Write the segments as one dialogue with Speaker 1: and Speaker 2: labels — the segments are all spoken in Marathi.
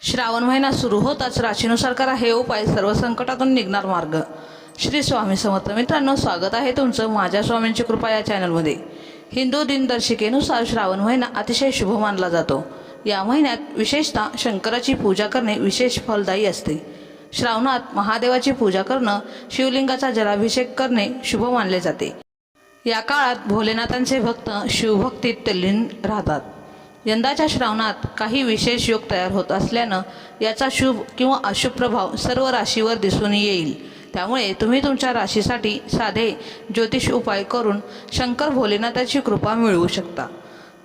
Speaker 1: श्रावण महिना सुरू होताच राशीनुसार करा हे उपाय सर्व संकटातून निघणार मार्ग. श्री स्वामी समर्थ मित्रांनो स्वागत आहे तुमचं माझ्या स्वामींची कृपा या चॅनलमध्ये. हिंदू दिनदर्शिकेनुसार श्रावण महिना अतिशय शुभ मानला जातो. या महिन्यात विशेषतः शंकराची पूजा करणे विशेष फलदायी असते. श्रावणात महादेवाची पूजा करणं शिवलिंगाचा जलाभिषेक करणे शुभ मानले जाते. या काळात भोलेनाथांचे भक्त शिवभक्तीत तल्लीन राहतात. यंदाच्या श्रावणात काही विशेष योग तयार होत असल्यानं याचा शुभ किंवा अशुभ प्रभाव सर्व राशीवर दिसून येईल. त्यामुळे तुम्ही तुमच्या राशीसाठी साधे ज्योतिष उपाय करून शंकर भोलेनाथाची कृपा मिळवू शकता.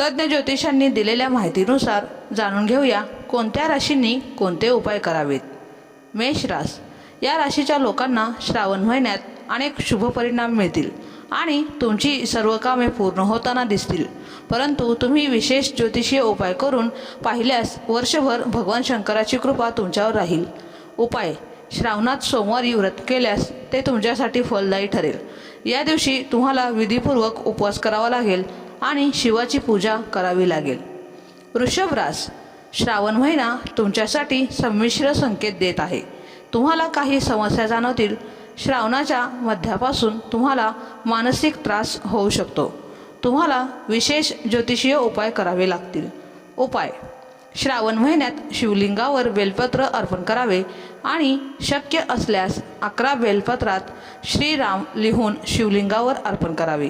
Speaker 1: तज्ज्ञ ज्योतिषांनी दिलेल्या माहितीनुसार जाणून घेऊया कोणत्या राशींनी कोणते उपाय करावेत. मेष रास. या राशीच्या लोकांना श्रावण महिन्यात अनेक शुभ परिणाम मिळतील. आणि तुमची सर्व कामे पूर्ण होताना दिसतील. परंतु तुम्ही विशेष ज्योतिषीय उपाय करून पाहिल्यास वर्षभर भगवान शंकराची कृपा तुमच्यावर राहील. उपाय श्रावणात सोमवारी व्रत केल्यास ते तुमच्यासाठी फलदायी ठरेल. या दिवशी तुम्हाला विधीपूर्वक उपवास करावा लागेल आणि शिवाची पूजा करावी लागेल. वृषभरास श्रावण महिना तुमच्यासाठी संमिश्र संकेत देत आहे. तुम्हाला काही समस्या जाणवतील श्रावणाच्या मध्यापासून तुम्हाला मानसिक त्रास होऊ शकतो. तुम्हाला विशेष ज्योतिषीय उपाय करावे लागतील. उपाय. श्रावण महिन्यात शिवलिंगावर बेलपत्र अर्पण करावे आणि शक्य असल्यास अकरा बेलपत्रात श्रीराम लिहून शिवलिंगावर अर्पण करावे.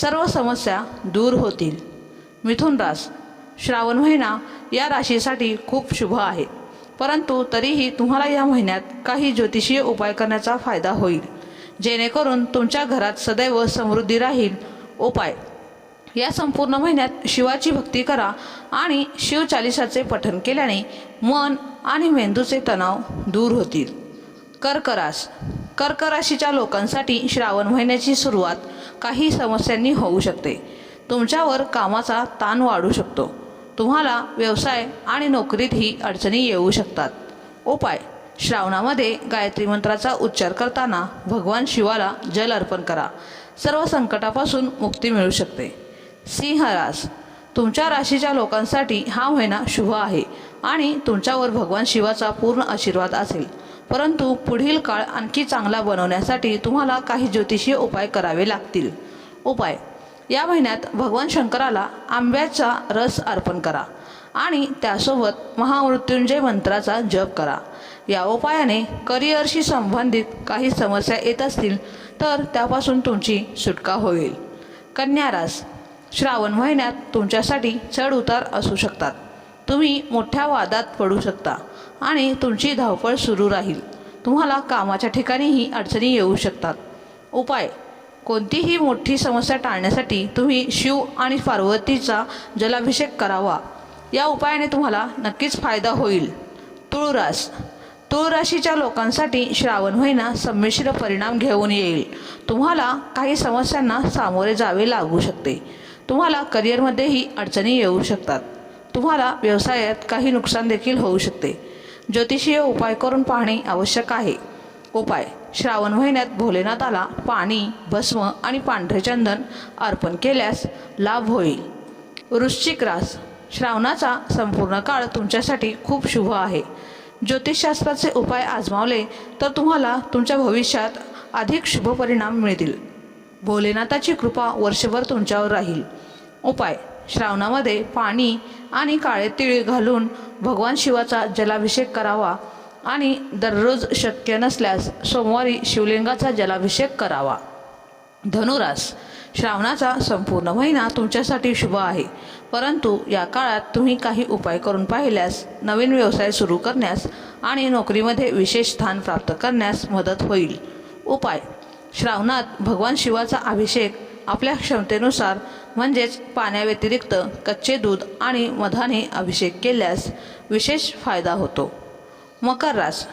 Speaker 1: सर्व समस्या दूर होतील. मिथुन रास. श्रावण महिना या राशीसाठी खूप शुभ आहे. परंतु तरीही तुम्हाला या महिन्यात काही ज्योतिषीय उपाय करण्याचा फायदा होईल. जेणेकरून तुमच्या घरात सदैव समृद्धी राहील. उपाय. या संपूर्ण महिन्यात शिवाची भक्ती करा आणि शिवचालिसाचे पठन केल्याने मन आणि मेंदूचे तणाव दूर होतील. कर्करास. कर्कराशीच्या लोकांसाठी श्रावण महिन्याची सुरुवात काही समस्यांनी होऊ शकते. तुमच्यावर कामाचा ताण वाढू शकतो. तुम्हाला व्यवसाय आणि नोकरीतही अडचणी येऊ शकतात. उपाय. श्रावणामध्ये गायत्री मंत्राचा उच्चार करताना भगवान शिवाला जल अर्पण करा. सर्व संकटापासून मुक्ती मिळू शकते. सिंहरास तुमच्या राशीच्या लोकांसाठी हा महिना शुभ आहे आणि तुमच्यावर भगवान शिवाचा पूर्ण आशीर्वाद असेल. परंतु पुढील काळ आणखी चांगला बनवण्यासाठी तुम्हाला काही ज्योतिषीय उपाय करावे लागतील. उपाय. या महिन्यात भगवान शंकराला आंब्याचा रस अर्पण करा आणि त्यासोबत महामृत्युंजय मंत्राचा जप करा. या उपायाने करिअरशी संबंधित काही समस्या येत असतील तर त्यापासून तुमची सुटका होईल. कन्या रास. श्रावण महिन्यात तुमच्यासाठी चढ उतार असू शकतात. तुम्ही मोठ्या वादात पडू शकता आणि तुमची धावपळ सुरू राहील. तुम्हाला कामाच्या ठिकाणीही अडचणी येऊ शकतात. उपाय. कोणतीही मोठी समस्या टाळण्यासाठी तुम्ही शिव आणि पार्वतीचा जलाभिषेक करावा. या उपायाने तुम्हाला नक्कीच फायदा होईल. तुळरास तुळ राशीच्या लोकांसाठी श्रावण महिना संमिश्र परिणाम घेऊन येईल. तुम्हाला काही समस्यांना सामोरे जावे लागू शकते. तुम्हाला करिअरमध्येही अडचणी येऊ शकतात. तुम्हाला व्यवसायात काही नुकसान देखील होऊ शकते. ज्योतिषीय उपाय करून पाहणे आवश्यक आहे. उपाय श्रावण महिन्यात भोलेनाथाला पाणी भस्म आणि पांढरे चंदन अर्पण केल्यास लाभ होईल. वृश्चिक रास. श्रावणाचा संपूर्ण काळ तुमच्यासाठी खूप शुभ आहे. ज्योतिषशास्त्राचे उपाय आजमावले तर तुम्हाला तुमच्या भविष्यात अधिक शुभ परिणाम मिळतील. भोलेनाथाची कृपा वर्षभर तुमच्यावर राहील. उपाय. श्रावणामध्ये पाणी आणि काळे तिळ घालून भगवान शिवाचा जलाभिषेक करावा. आणि दररोज शक्य नसल्यास सोमवारी शिवलिंगाचा जलाभिषेक करावा. धनुरास श्रावणाचा संपूर्ण महिना तुमच्यासाठी शुभ आहे. परंतु या काळात तुम्ही काही उपाय करून पाहिल्यास नवीन व्यवसाय सुरू करण्यास आणि नोकरीमध्ये विशेष स्थान प्राप्त करण्यास मदत होईल. उपाय. श्रावणात भगवान शिवाचा अभिषेक आपल्या क्षमतेनुसार म्हणजेच पाण्याव्यतिरिक्त कच्चे दूध आणि मधाने अभिषेक केल्यास विशेष फायदा होतो. मकर रास.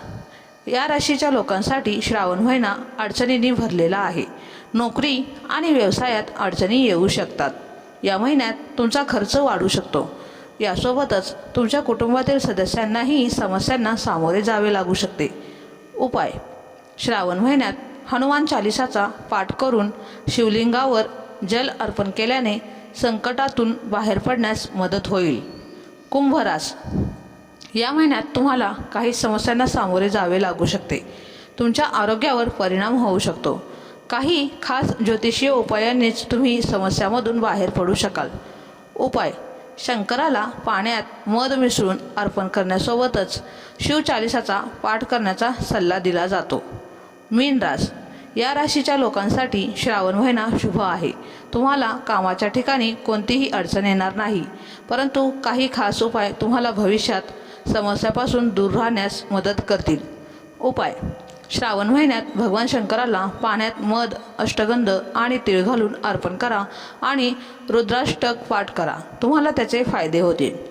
Speaker 1: या राशीच्या लोकांसाठी श्रावण महिना अडचणींनी भरलेला आहे. नोकरी आणि व्यवसायात अडचणी येऊ शकतात. या महिन्यात तुमचा खर्च वाढू शकतो. यासोबतच तुमच्या कुटुंबातील सदस्यांनाही समस्यांना सामोरे जावे लागू शकते. उपाय. श्रावण महिन्यात हनुमान चालिसाचा पाठ करून शिवलिंगावर जल अर्पण केल्याने संकटातून बाहेर पडण्यास मदत होईल. कुंभरास. या महिन्यात तुम्हाला काही समस्यांना सामोरे जावे लागू शकते. तुमच्या आरोग्यावर परिणाम होऊ शकतो. काही खास ज्योतिषीय उपायांनीच तुम्ही समस्यामधून बाहेर पडू शकाल. उपाय शंकराला पाण्यात मध मिसळून अर्पण करण्यासोबतच शिवचालिसाचा पाठ करण्याचा सल्ला दिला जातो. मीन रास या राशीच्या लोकांसाठी श्रावण महिना शुभ आहे. तुम्हाला कामाच्या ठिकाणी कोणतीही अडचण येणार नाही. परंतु काही खास उपाय तुम्हाला भविष्यात समस्यापासून दूर राहण्यास मदत करतील. उपाय. श्रावण महिन्यात भगवान शंकराला पाण्यात मध अष्टगंध आणि तीळ घालून अर्पण करा आणि रुद्राष्टक पाठ करा. तुम्हाला त्याचे फायदे होतील.